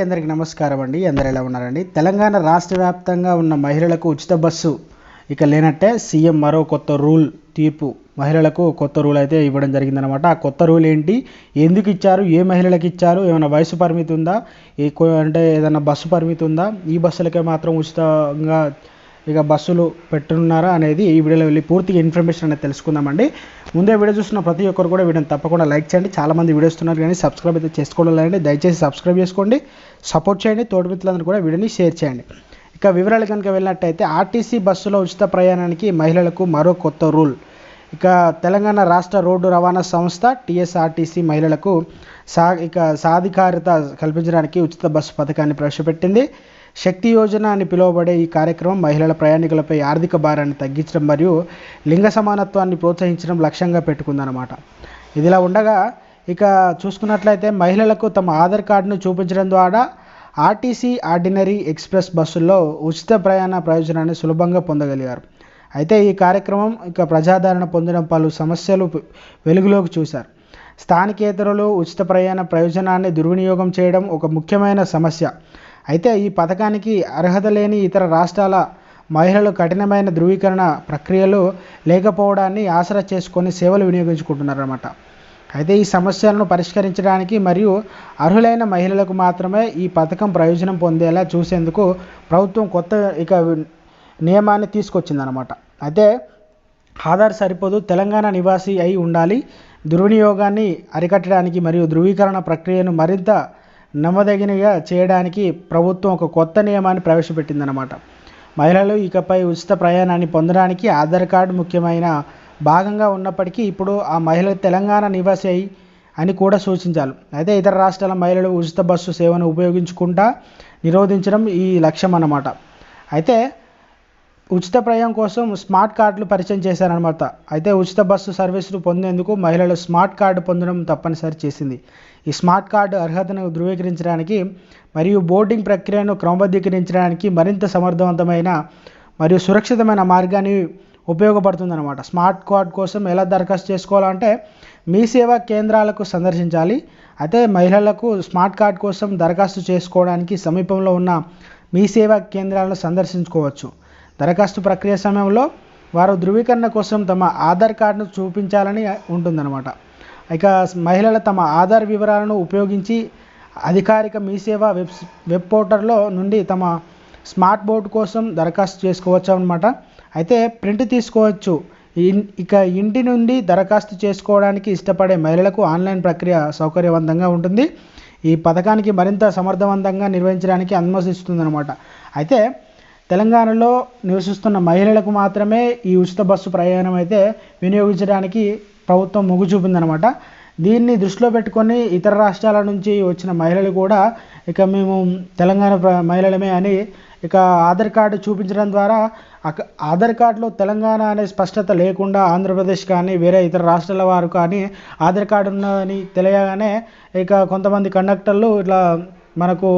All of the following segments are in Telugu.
అందరికి నమస్కారం అండి. అందరు ఎలా ఉన్నారండి? తెలంగాణ రాష్ట్ర వ్యాప్తంగా ఉన్న మహిళలకు ఉచిత బస్సు ఇక లేనట్టే సీఎం మరో కొత్త రూల్ తీర్పు. మహిళలకు కొత్త రూల్ అయితే ఇవ్వడం జరిగిందనమాట ఆ కొత్త రూల్ ఏంటి? ఎందుకు ఇచ్చారు? ఏ మహిళలకు ఇచ్చారు? ఏమైనా వయసు పరిమితి ఉందా? ఎక్కువ అంటే ఏదైనా బస్సు పరిమితి ఉందా? ఈ బస్సులకే మాత్రం ఉచితంగా ఇక బస్సులు పెట్టున్నారా అనేది ఈ వీడియోలో వెళ్ళి పూర్తిగా ఇన్ఫర్మేషన్ అనేది తెలుసుకుందామండి. ముందే వీడియో చూస్తున్న ప్రతి ఒక్కరు కూడా వీడియోని తప్పకుండా లైక్ చేయండి. చాలామంది వీడియోస్ ఉన్నారు కానీ సబ్స్క్రైబ్ అయితే చేసుకోవడం లేదండి. దయచేసి సబ్స్క్రైబ్ చేసుకోండి. సపోర్ట్ చేయండి. తోటి మిత్రులందరూ కూడా వీడియోని షేర్ చేయండి. ఇక వివరాలు కనుక వెళ్ళినట్టయితే ఆర్టీసీ బస్సులో ఉచిత ప్రయాణానికి మహిళలకు మరో కొత్త రూల్. ఇక తెలంగాణ రాష్ట్ర రోడ్డు రవాణా సంస్థ టీఎస్ఆర్టీసీ మహిళలకు సా ఇక సాధికారిత కల్పించడానికి ఉచిత బస్సు పథకాన్ని ప్రవేశపెట్టింది. శక్తి యోజన అని పిలువబడే ఈ కార్యక్రమం మహిళల ప్రయాణికులపై ఆర్థిక భారాన్ని తగ్గించడం మరియు లింగ సమానత్వాన్ని ప్రోత్సహించడం లక్ష్యంగా పెట్టుకుందనమాట ఇదిలా ఉండగా ఇక చూసుకున్నట్లయితే మహిళలకు తమ ఆధార్ కార్డును చూపించడం ద్వారా ఆర్టీసీ ఆర్డినరీ ఎక్స్ప్రెస్ బస్సుల్లో ఉచిత ప్రయాణ ప్రయోజనాన్ని సులభంగా పొందగలిగారు. అయితే ఈ కార్యక్రమం ఇక ప్రజాదరణ పొందడం పలు సమస్యలు వెలుగులోకి చూశారు. స్థానికేతరులు ఉచిత ప్రయాణ ప్రయోజనాన్ని దుర్వినియోగం చేయడం ఒక ముఖ్యమైన సమస్య. అయితే ఈ పథకానికి అర్హత లేని ఇతర రాష్ట్రాల మహిళలు కఠినమైన ధృవీకరణ ప్రక్రియలు లేకపోవడాన్ని ఆసరా చేసుకొని సేవలు వినియోగించుకుంటున్నారన్నమాట. అయితే ఈ సమస్యలను పరిష్కరించడానికి మరియు అర్హులైన మహిళలకు మాత్రమే ఈ పథకం ప్రయోజనం పొందేలా చూసేందుకు ప్రభుత్వం కొత్త ఇక నియమాన్ని తీసుకొచ్చిందనమాట అయితే ఆధార్ సరిపోదు తెలంగాణ నివాసి అయి ఉండాలి దుర్వినియోగాన్ని అరికట్టడానికి మరియు ధృవీకరణ ప్రక్రియను మరింత నమ్మదగినగా చేయడానికి ప్రభుత్వం ఒక కొత్త నియమాన్ని ప్రవేశపెట్టిందన్నమాట. మహిళలు ఇకపై ఉచిత ప్రయాణాన్ని పొందడానికి ఆధార్ కార్డు ముఖ్యమైన భాగంగా ఉన్నప్పటికీ ఇప్పుడు ఆ మహిళ తెలంగాణ నివాసి అయి అని కూడా సూచించాలి అయితే ఇతర రాష్ట్రాల మహిళలు ఉచిత బస్సు సేవను ఉపయోగించుకుంటా నిరోధించడం ఈ లక్ష్యం అన్నమాట అయితే ఉచిత ప్రయాణం కోసం స్మార్ట్ కార్డులు పరిచయం చేశారనమాట అయితే ఉచిత బస్సు సర్వీసులు పొందేందుకు మహిళలు స్మార్ట్ కార్డు పొందడం తప్పనిసరి చేసింది. ఈ స్మార్ట్ కార్డు అర్హతను ధృవీకరించడానికి మరియు బోర్డింగ్ ప్రక్రియను క్రమబద్ధీకరించడానికి మరింత సమర్థవంతమైన మరియు సురక్షితమైన మార్గాన్ని ఉపయోగపడుతుందన్నమాట. స్మార్ట్ కార్డ్ కోసం ఎలా దరఖాస్తు చేసుకోవాలంటే మీ సేవా కేంద్రాలకు సందర్శించాలి. అయితే మహిళలకు స్మార్ట్ కార్డ్ కోసం దరఖాస్తు చేసుకోవడానికి సమీపంలో ఉన్న మీ సేవా కేంద్రాలను సందర్శించుకోవచ్చు. దరఖాస్తు ప్రక్రియ సమయంలో వారు ధృవీకరణ కోసం తమ ఆధార్ కార్డును చూపించాలని ఉంటుందన్నమాట. ఇక మహిళలు తమ ఆధార్ వివరాలను ఉపయోగించి అధికారిక మీ సేవ వెబ్ వెబ్ పోర్టల్లో నుండి తమ స్మార్ట్ బోర్డు కోసం దరఖాస్తు చేసుకోవచ్చు అనమాట అయితే ప్రింట్ తీసుకోవచ్చు. ఇక ఇంటి నుండి దరఖాస్తు చేసుకోవడానికి ఇష్టపడే మహిళలకు ఆన్లైన్ ప్రక్రియ సౌకర్యవంతంగా ఉంటుంది. ఈ పథకానికి మరింత సమర్థవంతంగా నిర్వహించడానికి అనుమతిస్తుందన్నమాట. అయితే తెలంగాణలో నివసిస్తున్న మహిళలకు మాత్రమే ఈ ఉచిత బస్సు ప్రయాణం అయితే వినియోగించడానికి ప్రభుత్వం మొగ్గు చూపిందనమాట దీన్ని దృష్టిలో పెట్టుకొని ఇతర రాష్ట్రాల నుంచి వచ్చిన మహిళలు కూడా ఇక మేము తెలంగాణ మహిళలమే అని ఇక ఆధార్ కార్డు చూపించడం ద్వారా ఆధార్ కార్డులో తెలంగాణ అనే స్పష్టత లేకుండా ఆంధ్రప్రదేశ్ కానీ వేరే ఇతర రాష్ట్రాల వారు కానీ ఆధార్ కార్డు ఉన్నదని తెలియగానే ఇక కొంతమంది కండక్టర్లు ఇట్లా మనకు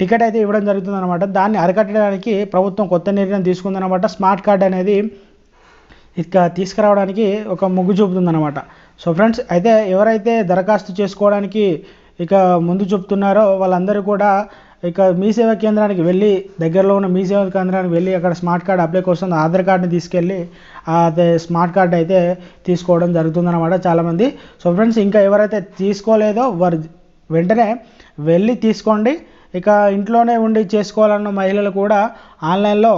టికెట్ అయితే ఇవ్వడం జరుగుతుంది అనమాట దాన్ని అరికట్టడానికి ప్రభుత్వం కొత్త నిర్ణయం తీసుకుందనమాట. స్మార్ట్ కార్డ్ అనేది ఇక తీసుకురావడానికి ఒక మొగ్గు చూపుతుందన్నమాట. సో ఫ్రెండ్స్ అయితే ఎవరైతే దరఖాస్తు చేసుకోవడానికి ఇక ముందు చూపుతున్నారో వాళ్ళందరూ కూడా ఇక మీ సేవా కేంద్రానికి వెళ్ళి దగ్గరలో ఉన్న మీ సేవా కేంద్రానికి వెళ్ళి అక్కడ స్మార్ట్ కార్డ్ అప్లై కోసం ఆధార్ కార్డుని తీసుకెళ్ళి అదే స్మార్ట్ కార్డ్ అయితే తీసుకోవడం జరుగుతుందన్నమాట చాలామంది. సో ఫ్రెండ్స్ ఇంకా ఎవరైతే తీసుకోలేదో వారు వెంటనే వెళ్ళి తీసుకోండి. ఇక ఇంట్లోనే ఉండి చేసుకోవాలన్న మహిళలు కూడా ఆన్లైన్లో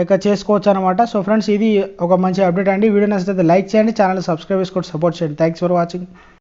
ఇక చేసుకోవచ్చు అనమాట సో ఫ్రెండ్స్ ఇది ఒక మంచి అప్డేట్ అండి. వీడియో నచ్చితే లైక్ చేయండి ఛానల్ సబ్స్క్రైబ్ చేసుకోండి సపోర్ట్ చేయండి. Thanks for watching